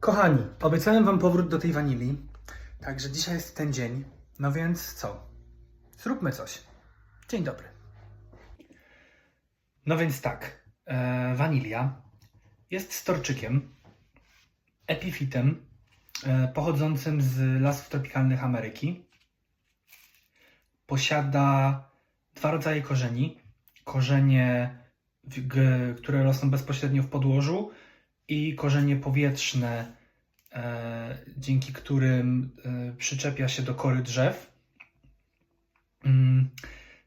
Kochani, obiecałem Wam powrót do tej wanilii, także dzisiaj jest ten dzień. No więc co? Zróbmy coś. Dzień dobry. No więc tak, e, wanilia jest storczykiem, epifitem, e, pochodzącym z lasów tropikalnych Ameryki. Posiada dwa rodzaje korzeni. Korzenie, które rosną bezpośrednio w podłożu i korzenie powietrzne, e, dzięki którym e, przyczepia się do kory drzew. Mm,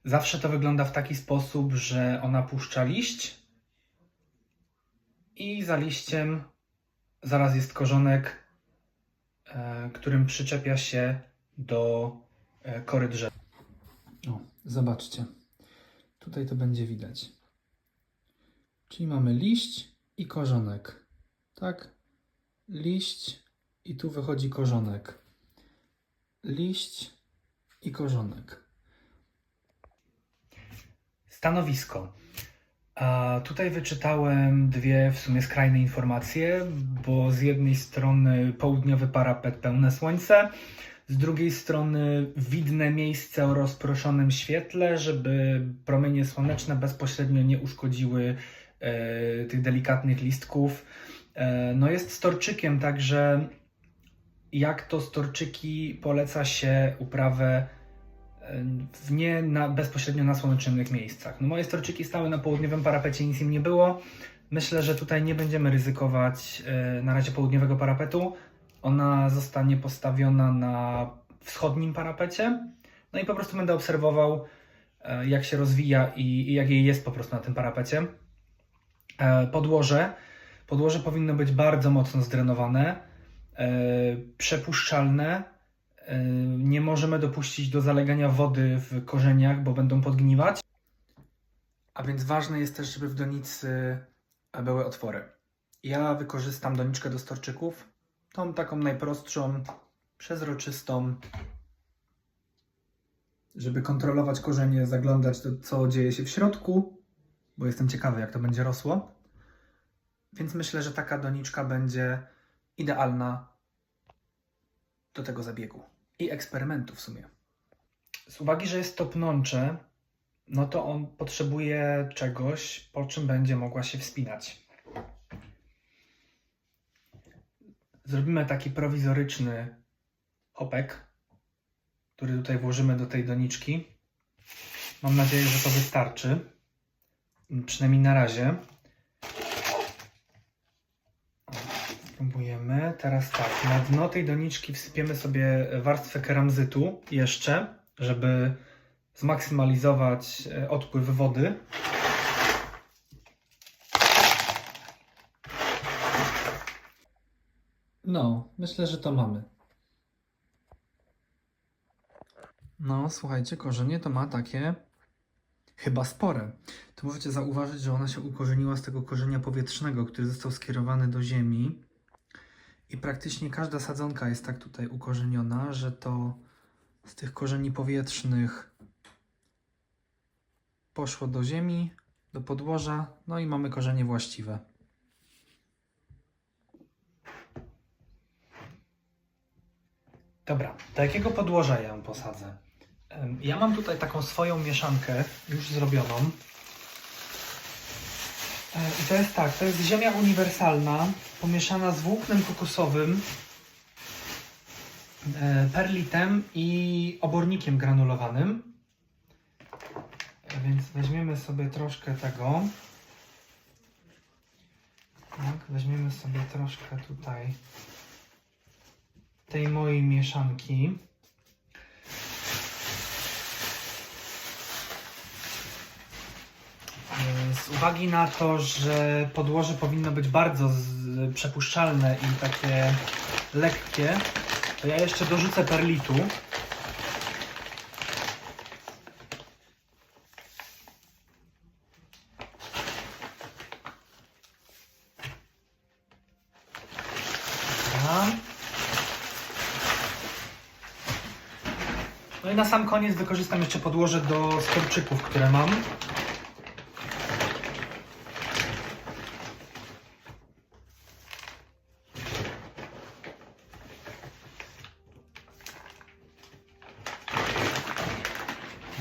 Zawsze to wygląda w taki sposób, że ona puszcza liść i za liściem zaraz jest korzonek, e, którym przyczepia się do kory drzew. O, zobaczcie. Tutaj to będzie widać. Czyli mamy liść i korzonek. Tak? Liść i tu wychodzi korzonek. Liść i korzonek. Stanowisko. A tutaj wyczytałem dwie w sumie skrajne informacje, bo z jednej strony południowy parapet pełne słońce, z drugiej strony widne miejsce o rozproszonym świetle, żeby promienie słoneczne bezpośrednio nie uszkodziły e, tych delikatnych listków. E, no jest storczykiem, także jak to storczyki poleca się uprawę e, w nie na, bezpośrednio na słonecznych miejscach. No moje storczyki stały na południowym parapecie, nic im nie było. Myślę, że tutaj nie będziemy ryzykować e, na razie południowego parapetu. Ona zostanie postawiona na wschodnim parapecie. No i po prostu będę obserwował, jak się rozwija i, i jak jej jest po prostu na tym parapecie. Podłoże. Podłoże powinno być bardzo mocno zdrenowane, e, przepuszczalne. E, Nie możemy dopuścić do zalegania wody w korzeniach, bo będą podgniwać. A więc ważne jest też, żeby w donicy były otwory. Ja wykorzystam doniczkę do storczyków, tą taką najprostszą, przezroczystą, żeby kontrolować korzenie, zaglądać to, co dzieje się w środku, bo jestem ciekawy, jak to będzie rosło. Więc myślę, że taka doniczka będzie idealna do tego zabiegu i eksperymentu w sumie. Z uwagi, że jest to pnącze, no to on potrzebuje czegoś, po czym będzie mogła się wspinać. Zrobimy taki prowizoryczny opek, który tutaj włożymy do tej doniczki. Mam nadzieję, że to wystarczy. Przynajmniej na razie. Spróbujemy. Teraz tak, na dno tej doniczki wsypiemy sobie warstwę keramzytu jeszcze, żeby zmaksymalizować e, odpływ wody. No, myślę, że to mamy. No, słuchajcie, korzenie to ma takie chyba spore. Tu możecie zauważyć, że ona się ukorzeniła z tego korzenia powietrznego, który został skierowany do ziemi. I praktycznie każda sadzonka jest tak tutaj ukorzeniona, że to z tych korzeni powietrznych poszło do ziemi, do podłoża, no i mamy korzenie właściwe. Dobra, do jakiego podłoża ja ją posadzę? Ja mam tutaj taką swoją mieszankę już zrobioną. E, I to jest tak, to jest ziemia uniwersalna pomieszana z włóknem kokosowym, e, perlitem i obornikiem granulowanym. E, Więc weźmiemy sobie troszkę tego. Tak, weźmiemy sobie troszkę tutaj tej mojej mieszanki. Z uwagi na to, że podłoże powinno być bardzo z, przepuszczalne i takie lekkie, to ja jeszcze dorzucę perlitu. No i na sam koniec wykorzystam jeszcze podłoże do storczyków, które mam.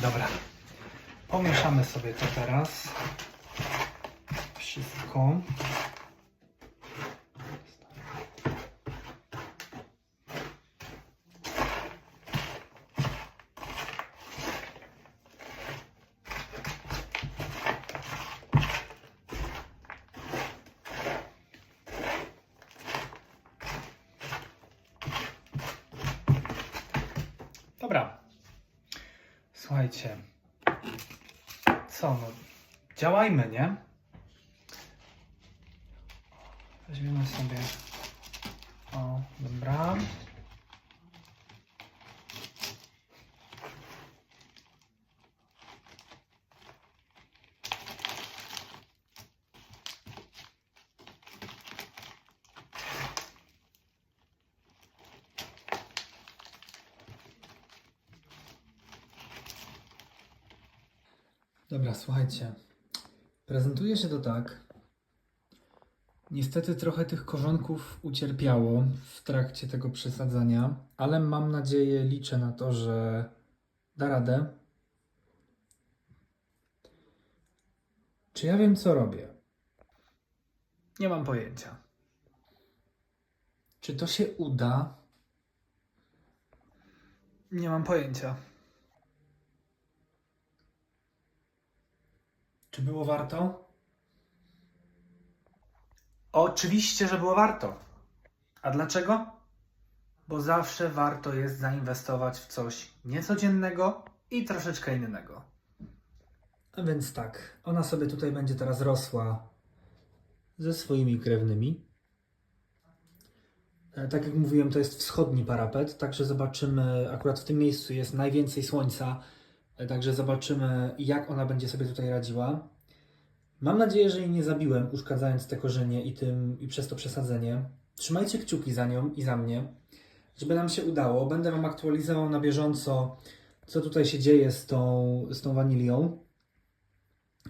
Dobra. Pomieszamy sobie to teraz. Wszystko. Dobra. Słuchajcie. Co no? Działajmy, nie? Weźmiemy sobie. O, dobra. Dobra, słuchajcie. Prezentuje się to tak. Niestety trochę tych korzonków ucierpiało w trakcie tego przesadzania, ale mam nadzieję, liczę na to, że da radę. Czy ja wiem, co robię? Nie mam pojęcia. Czy to się uda? Nie mam pojęcia. Czy było warto? Oczywiście, że było warto. A dlaczego? Bo zawsze warto jest zainwestować w coś niecodziennego i troszeczkę innego. A więc tak, ona sobie tutaj będzie teraz rosła ze swoimi krewnymi. E, Tak jak mówiłem, to jest wschodni parapet, także zobaczymy, akurat w tym miejscu jest najwięcej słońca, także zobaczymy, jak ona będzie sobie tutaj radziła. Mam nadzieję, że jej nie zabiłem, uszkadzając te korzenie i, tym, i przez to przesadzenie. Trzymajcie kciuki za nią i za mnie, żeby nam się udało. Będę Wam aktualizował na bieżąco, co tutaj się dzieje z tą, z tą wanilią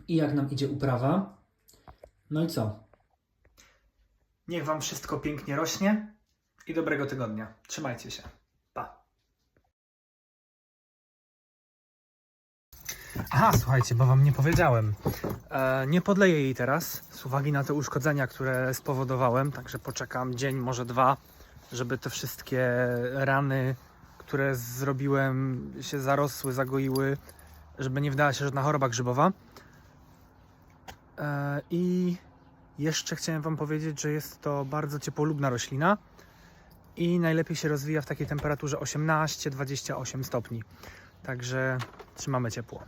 i jak nam idzie uprawa. No i co? Niech Wam wszystko pięknie rośnie i dobrego tygodnia. Trzymajcie się. Aha, słuchajcie, bo Wam nie powiedziałem. E, nie podleję jej teraz z uwagi na te uszkodzenia, które spowodowałem, także poczekam dzień, może dwa, żeby te wszystkie rany, które zrobiłem, się zarosły, zagoiły, żeby nie wdała się żadna choroba grzybowa. E, I jeszcze chciałem Wam powiedzieć, że jest to bardzo ciepłolubna roślina i najlepiej się rozwija w takiej temperaturze 18-28 stopni. Także trzymamy ciepło.